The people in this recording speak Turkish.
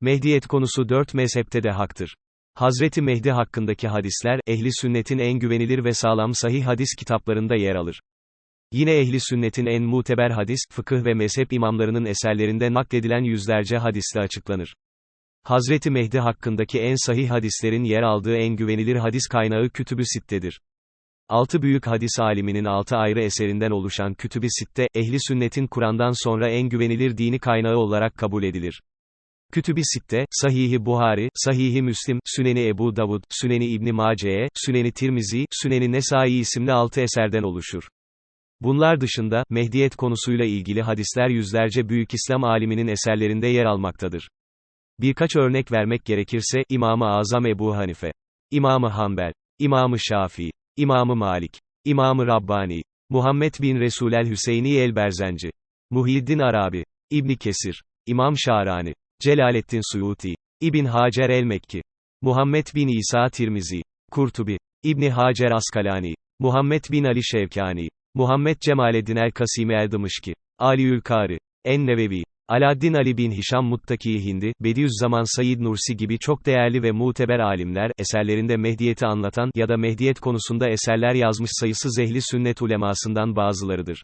Mehdiyet konusu dört mezhepte de haktır. Hazreti Mehdi hakkındaki hadisler, ehli sünnetin en güvenilir ve sağlam sahih hadis kitaplarında yer alır. Yine ehli sünnetin en muteber hadis, fıkıh ve mezhep imamlarının eserlerinde nakledilen yüzlerce hadisle açıklanır. Hazreti Mehdi hakkındaki en sahih hadislerin yer aldığı en güvenilir hadis kaynağı Kütüb-ü Sitte'dir. Altı büyük hadis aliminin altı ayrı eserinden oluşan Kütüb-i Sitte, ehli sünnetin Kur'an'dan sonra en güvenilir dini kaynağı olarak kabul edilir. Kütüb-i Sitte, Sahih-i Buhari, Sahih-i Müslim, Süneni Ebu Davud, Süneni İbni Mace'ye, Süneni Tirmizi, Süneni Nesai isimli altı eserden oluşur. Bunlar dışında, Mehdiyet konusuyla ilgili hadisler yüzlerce büyük İslam aliminin eserlerinde yer almaktadır. Birkaç örnek vermek gerekirse, İmam-ı Azam Ebu Hanife, İmam-ı Hanbel, İmam-ı Şafii, İmam-ı Malik, İmam-ı Rabbani, Muhammed bin Resulel Hüseyini el-Berzenci, Muhyiddin Arabi, İbni Kesir, İmam Şarani, Celaleddin Suyuti, İbn Hacer el-Mekki, Muhammed bin İsa Tirmizi, Kurtubi, İbni Hacer Askalani, Muhammed bin Ali Şevkani, Muhammed Cemaleddin el-Kasimi el-Dımışki, Ali Kari, En-Nevevi, Aladdin Ali bin Hişam Muttaki Hindi, Bediüzzaman Said Nursi gibi çok değerli ve muteber alimler, eserlerinde Mehdiyeti anlatan ya da Mehdiyet konusunda eserler yazmış sayısız ehli sünnet ulemasından bazılarıdır.